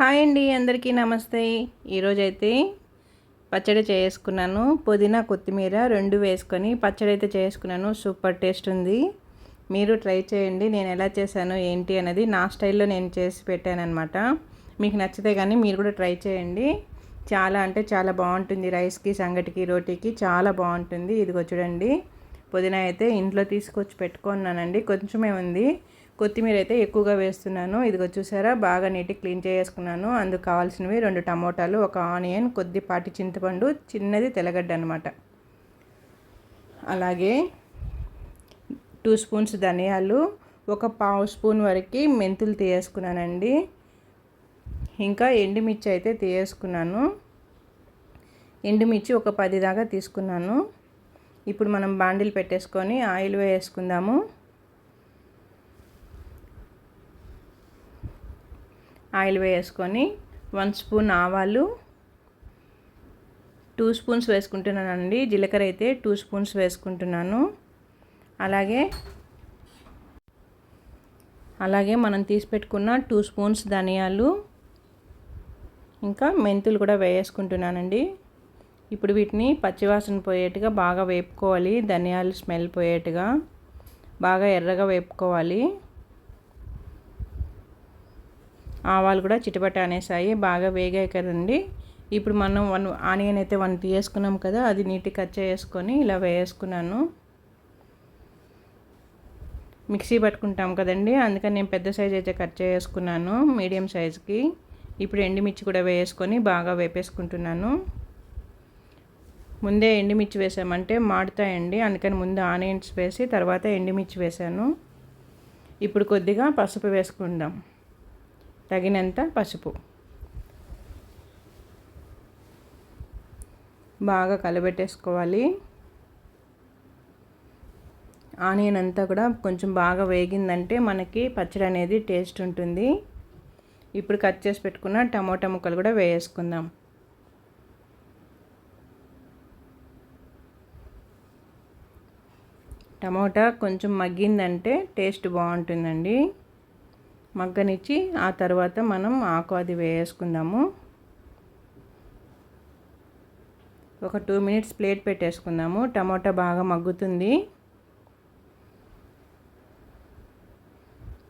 Hi అండి అందరికీ నమస్తే. ఈరోజైతే పచ్చడి చేసుకున్నాను. పుదీనా కొత్తిమీర రెండు వేసుకొని పచ్చడి అయితే చేసుకున్నాను. సూపర్ టేస్ట్ ఉంది. మీరు ట్రై చేయండి. నేను ఎలా చేశాను ఏంటి అనేది నా స్టైల్లో నేను చేసి పెట్టాను అనమాట మీకు నచ్చితే కానీ మీరు కూడా ట్రై చేయండి. చాలా అంటే చాలా బాగుంటుంది రైస్కి సంగటికి రోటీకి చాలా బాగుంటుంది. ఇదిగో చూడండి. పుదీనా అయితే ఇంట్లో తీసుకొచ్చి పెట్టుకున్నానండి. కొంచెమే ఉంది. కొత్తిమీర అయితే ఎక్కువగా వేస్తున్నాను. ఇదిగో చూసారా? బాగా నీటి క్లీన్ చేసుకున్నాను. అందుకు కావాల్సినవి రెండు టమోటాలు ఒక ఆనియన్ కొద్దిపాటి చింతపండు చిన్నది తెల్లగడ్డ అనమాట అలాగే టూ స్పూన్స్ ధనియాలు ఒక పావు స్పూన్ వరకు మెంతులు తీసేసుకున్నానండి ఇంకా ఎండుమిర్చి అయితే తీసేసుకున్నాను ఎండుమిర్చి ఒక పది దాకా తీసుకున్నాను. ఇప్పుడు మనం బాండిల్ పెట్టేసుకొని ఆయిల్ వేసుకుందాము. ఆయిల్ వేసుకొని వన్ స్పూన్ ఆవాలు టూ స్పూన్స్ వేసుకుంటున్నానండి. జీలకర్ర అయితే టూ స్పూన్స్ వేసుకుంటున్నాను. అలాగే అలాగే మనం తీసి పెట్టుకున్న టూ స్పూన్స్ ధనియాలు ఇంకా మెంతులు కూడా వేసుకుంటున్నానండి. ఇప్పుడు వీటిని పచ్చివాసన పోయేట్టుగా బాగా వేపుకోవాలి. ధనియాలు స్మెల్ పోయేట్టుగా బాగా ఎర్రగా వేపుకోవాలి. ఆవాలు కూడా చిటపట అనేసాయి. బాగా వేగాయి కదండి. ఇప్పుడు మనం వన్ ఆనియన్ అయితే వన్ తీసుకున్నాం కదా అది నీట్గా కట్ చేసుకొని ఇలా వేసుకున్నాను మిక్సీ పట్టుకుంటాం కదండి. అందుకని నేను పెద్ద సైజ్ అయితే కట్ చేసుకున్నాను మీడియం సైజ్కి. ఇప్పుడు ఎండుమిర్చి కూడా వేసుకొని బాగా వేపేసుకుంటున్నాను. ముందే ఎండుమిర్చి వేసామంటే మాడుతాయండి. అందుకని ముందు ఆనియన్స్ వేసి తర్వాత ఎండుమిర్చి వేసాను. ఇప్పుడు కొద్దిగా పసుపు వేసుకుందాం. తగినంత పసుపు. బాగా కలబెట్టేసుకోవాలి. ఆనియన్ అంతా కూడా కొంచెం బాగా వేగిందంటే మనకి పచ్చడి అనేది టేస్ట్ ఉంటుంది. ఇప్పుడు కట్ చేసి పెట్టుకున్న టమోటా ముక్కలు కూడా వేసుకుందాం. టమోటా కొంచెం మగ్గిందంటే టేస్ట్ బాగుంటుందండి. మగ్గనిచ్చి ఆ తర్వాత మనం ఆకు అది వేసుకుందాము ఒక టూ మినిట్స్ ప్లేట్ పెట్టేసుకుందాము. టమోటా బాగా మగ్గుతుంది.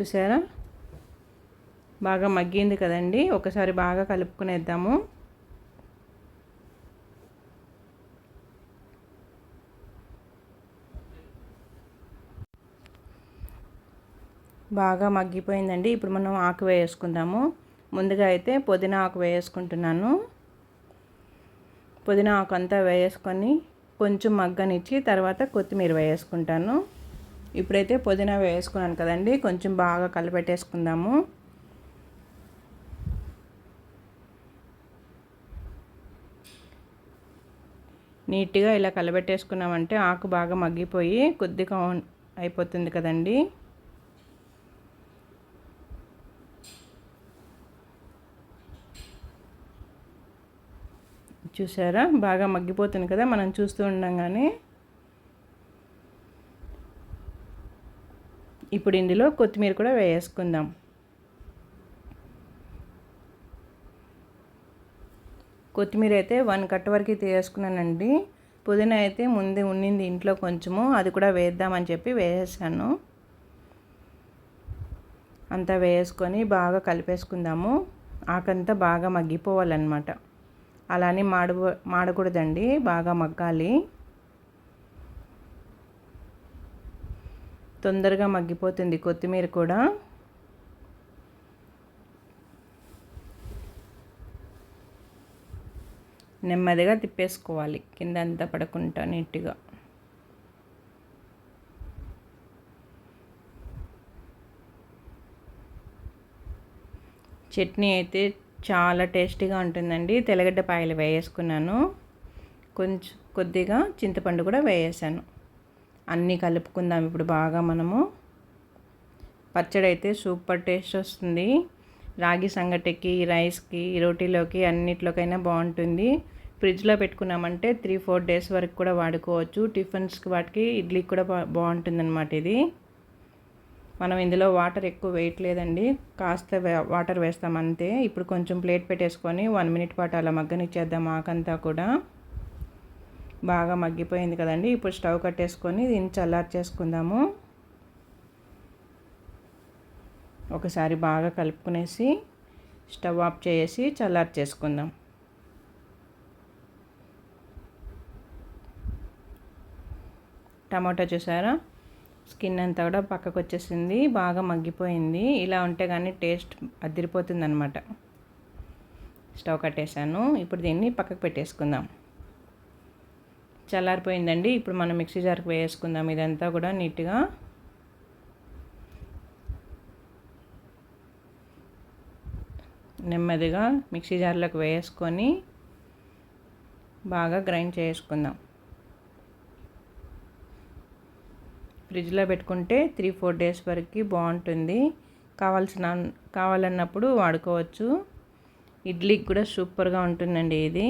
చూసారా? బాగా మగ్గింది కదండి. ఒకసారి బాగా కలుపుకునేద్దాము. బాగా మగ్గిపోయిందండి. ఇప్పుడు మనం ఆకు వేసుకుందాము. ముందుగా అయితే పుదీనా ఆకు వేసుకుంటున్నాను. పుదీనా ఆకు అంతా వేసుకొని కొంచెం మగ్గనిచ్చి తర్వాత కొత్తిమీర వేసుకుంటాను. ఇప్పుడైతే పుదీనా వేసుకున్నాను కదండి. కొంచెం బాగా కలిపెట్టేసుకుందాము. నీట్గా ఇలా కలబెట్టేసుకున్నామంటే ఆకు బాగా మగ్గిపోయి కొద్దిగా అయిపోతుంది కదండీ. చూసారా? బాగా మగ్గిపోతుంది కదా మనం చూస్తూ ఉండగానే. ఇప్పుడు ఇందులో కొత్తిమీర కూడా వేసుకుందాం. కొత్తిమీర అయితే వన్ కట్ వరకు తీసుకున్నానండి. పుదీనా అయితే ముందే ఉండింది ఇంట్లో కొంచెము అది కూడా వేద్దామని చెప్పి వేసేసాను. అంతా వేసుకొని బాగా కలిపేసుకుందాము. ఆకంతా బాగా మగ్గిపోవాలన్నమాట. అలానే మాడ మాడకూడదండి బాగా మగ్గాలి. తొందరగా మగ్గిపోతుంది కొత్తిమీర కూడా. నెమ్మదిగా తిప్పేసుకోవాలి కింద అంతా పడకుండా నీట్గా. చట్నీ అయితే చాలా టేస్టీగా ఉంటుందండి. తెల్లగడ్డ పాయలు వేసుకున్నాను కొంచెం కొద్దిగా చింతపండు కూడా వేసాను అన్నీ కలుపుకుందాం ఇప్పుడు బాగా మనము. పచ్చడి అయితే సూపర్ టేస్ట్ వస్తుంది. రాగి సంగటికి రైస్కి రోటీలోకి అన్నిట్లోకైనా బాగుంటుంది. ఫ్రిడ్జ్లో పెట్టుకున్నామంటే త్రీ ఫోర్ డేస్ వరకు కూడా వాడుకోవచ్చు. టిఫిన్స్కి వాటికి ఇడ్లీకి కూడా బాగుంటుంది బాగుంటుందన్నమాట ఇది. మనం ఇందులో వాటర్ ఎక్కువ వేయట్లేదండి. కాస్త వాటర్ వేస్తాం అంతే. ఇప్పుడు కొంచెం ప్లేట్ పెట్టేసుకొని వన్ మినిట్ పాటు అలా మగ్గనిచ్చేద్దాం ఆకంతా కూడా. బాగా మగ్గిపోయింది కదండి. ఇప్పుడు స్టవ్ కట్టేసుకొని దీన్ని చల్లారి చేసుకుందాము ఒకసారి బాగా కలుపుకునేసి స్టవ్ ఆఫ్ చేసి చల్లారి చేసుకుందాం టమాటా చూసారా? స్కిన్ అంతా కూడా పక్కకు వచ్చేసింది బాగా మగ్గిపోయింది. ఇలా ఉంటే కానీ టేస్ట్ అదిరిపోతుంది అనమాట స్టవ్ కట్టేశాను. ఇప్పుడు దీన్ని పక్కకు పెట్టేసుకుందాం. చల్లారిపోయిందండి. ఇప్పుడు మనం మిక్సీ జార్కి వేసుకుందాం. ఇదంతా కూడా నీట్గా. నెమ్మదిగా మిక్సీ జార్లోకి వేసుకొని బాగా గ్రైండ్ చేసుకుందాం. ఫ్రిడ్జ్లో పెట్టుకుంటే త్రీ ఫోర్ డేస్ వరకు బాగుంటుంది. కావాల్సిన కావాలన్నప్పుడు వాడుకోవచ్చు. ఇడ్లీకి కూడా సూపర్గా ఉంటుందండి ఇది.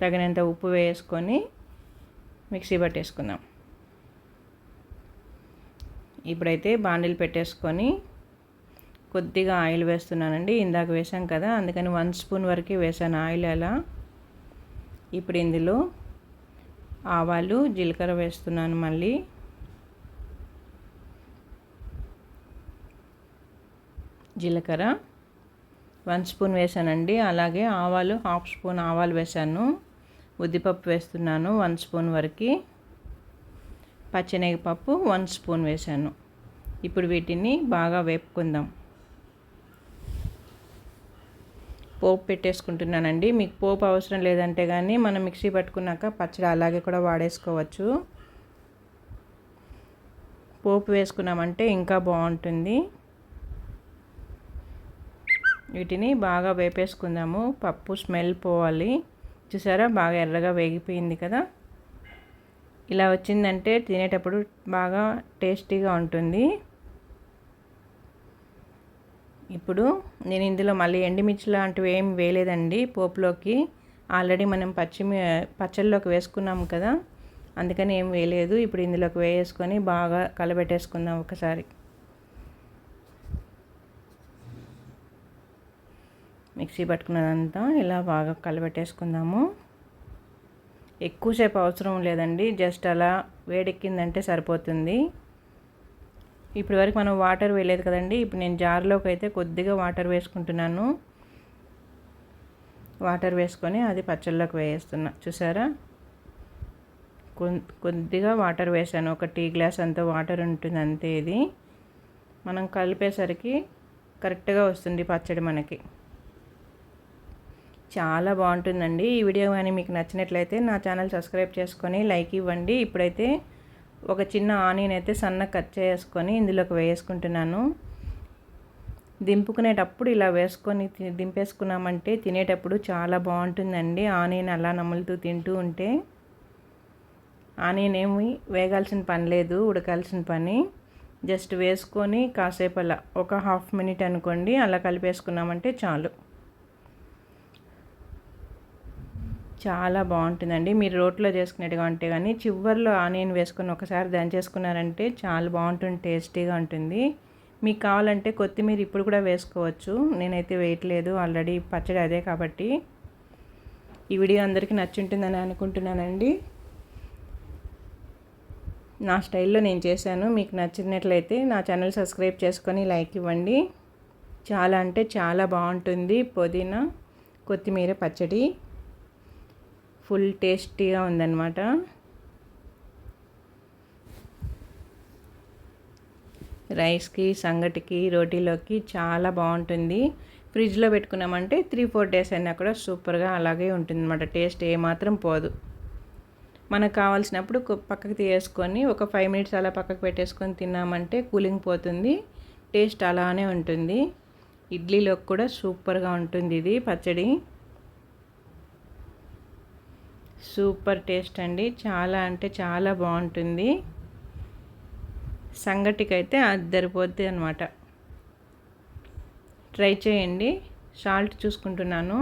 తగినంత ఉప్పు వేసుకొని మిక్సీ పట్టేసుకుందాం. ఇప్పుడైతే బాండిల్ పెట్టేసుకొని కొద్దిగా ఆయిల్ వేస్తున్నానండి. ఇందాక వేసాం కదా అందుకని వన్ స్పూన్ వరకే వేసాను ఆయిల్ అలా. ఇప్పుడు ఇందులో ఆవాలు జీలకర్ర వేస్తున్నాను మళ్ళీ. జీలకర్ర. వన్ స్పూన్ వేసానండి. అలాగే ఆవాలు హాఫ్ స్పూన్ ఆవాలు వేసాను. ఉద్దిపప్పు వేస్తున్నాను వన్ స్పూన్ వరకు. పచ్చినగపప్పు వన్ స్పూన్ వేసాను. ఇప్పుడు వీటిని బాగా వేపుకుందాం. పోపు పెట్టేసుకుంటున్నానండి. మీకు పోపు అవసరం లేదంటే కానీ మనం మిక్సీ పట్టుకున్నాక పచ్చడి అలాగే కూడా వాడేసుకోవచ్చు. పోపు వేసుకున్నామంటే ఇంకా బాగుంటుంది. వీటిని బాగా వేపేసుకుందాము. పప్పు స్మెల్ పోవాలి. చూసారా? బాగా ఎర్రగా వేగిపోయింది కదా? ఇలా వచ్చిందంటే తినేటప్పుడు బాగా టేస్టీగా ఉంటుంది. ఇప్పుడు నేను ఇందులో మళ్ళీ ఎండుమిర్చి లాంటివి ఏం వేయలేదండి పోపులోకి. ఆల్రెడీ మనం పచ్చిమి పచ్చళ్ళలోకి వేసుకున్నాం కదా? అందుకని ఏం వేయలేదు. ఇప్పుడు ఇందులోకి వేసుకొని బాగా కలబెట్టేసుకుందాం ఒకసారి. మిక్సీ పట్టుకున్నదంతా ఇలా బాగా కలబెట్టేసుకుందాము. ఎక్కువసేపు అవసరం లేదండి జస్ట్ అలా వేడెక్కిందంటే సరిపోతుంది. ఇప్పటి వరకు మనం వాటర్ వేయలేదు కదండి ఇప్పుడు నేను జార్లోకి అయితే కొద్దిగా వాటర్ వేసుకుంటున్నాను. వాటర్ వేసుకొని అది పచ్చళ్ళలోకి వేస్తున్నా చూసారా? కొద్దిగా వాటర్ వేసాను ఒక టీ గ్లాస్ అంత వాటర్ ఉంటుంది అంతే ఇది. మనం కలిపేసరికి కరెక్ట్గా వస్తుంది పచ్చడి మనకి. చాలా బాగుంటుందండి. ఈ వీడియో కానీ మీకు నచ్చినట్లయితే నా ఛానల్ సబ్స్క్రైబ్ చేసుకొని లైక్ ఇవ్వండి. ఇప్పుడైతే ఒక చిన్న ఆనియన్ అయితే సన్న కట్ చేసుకొని ఇందులోకి వేసుకుంటున్నాను. దింపుకునేటప్పుడు ఇలా వేసుకొని దింపేసుకున్నామంటే తినేటప్పుడు చాలా బాగుంటుందండి. ఆనియన్ అలా నములుతూ తింటూ ఉంటే. ఆనియన్ ఏమి వేగాల్సిన పని లేదు ఉడకాల్సిన పని. జస్ట్ వేసుకొని కాసేపు అలా ఒక హాఫ్ మినిట్ అనుకోండి అలా కలిపేసుకున్నామంటే చాలు. చాలా బాగుంటుందండి. మీరు రోట్లో చేసుకునేట్టుగా ఉంటే కానీ చివరిలో ఆనియన్ వేసుకొని ఒకసారి దంచేసుకున్నారంటే చాలా బాగుంటుంది టేస్టీగా ఉంటుంది. మీకు కావాలంటే కొత్తిమీర ఇప్పుడు కూడా వేసుకోవచ్చు. నేనైతే వేయట్లేదు. ఆల్రెడీ పచ్చడి అదే కాబట్టి. ఈ వీడియో అందరికీ నచ్చుంటుందని అనుకుంటున్నానండి. నా స్టైల్లో నేను చేశాను. మీకు నచ్చినట్లయితే నా ఛానల్ సబ్స్క్రైబ్ చేసుకొని లైక్ ఇవ్వండి. చాలా అంటే చాలా బాగుంటుంది. పుదీనా కొత్తిమీర పచ్చడి. ఫుల్ టేస్టీగా ఉందన్నమాట. రైస్కి సంగటికి రోటీలోకి చాలా బాగుంటుంది. ఫ్రిడ్జ్లో పెట్టుకున్నామంటే త్రీ ఫోర్ డేస్ అయినా కూడా సూపర్గా అలాగే ఉంటుంది అనమాట టేస్ట్ ఏమాత్రం పోదు. మనకు కావాల్సినప్పుడు పక్కకు తీసేసుకొని ఒక ఫైవ్ మినిట్స్ అలా పక్కకు పెట్టేసుకొని తిన్నామంటే కూలింగ్ పోతుంది. టేస్ట్ అలానే ఉంటుంది. ఇడ్లీలోకి కూడా సూపర్గా ఉంటుంది ఇది పచ్చడి. సూపర్ టేస్ట్ అండి. చాలా అంటే చాలా బాగుంటుంది. సంగటికైతే అది సరిపోద్ది అనమాట ట్రై చేయండి. సాల్ట్ చూసుకుంటున్నాను.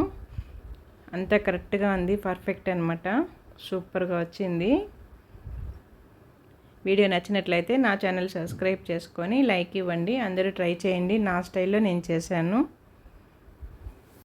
అంతా కరెక్ట్గా ఉంది. పర్ఫెక్ట్ అనమాట సూపర్గా వచ్చింది. వీడియో నచ్చినట్లయితే నా ఛానల్ సబ్స్క్రైబ్ చేసుకొని లైక్ ఇవ్వండి. అందరూ ట్రై చేయండి. నా స్టైల్లో నేను చేశాను.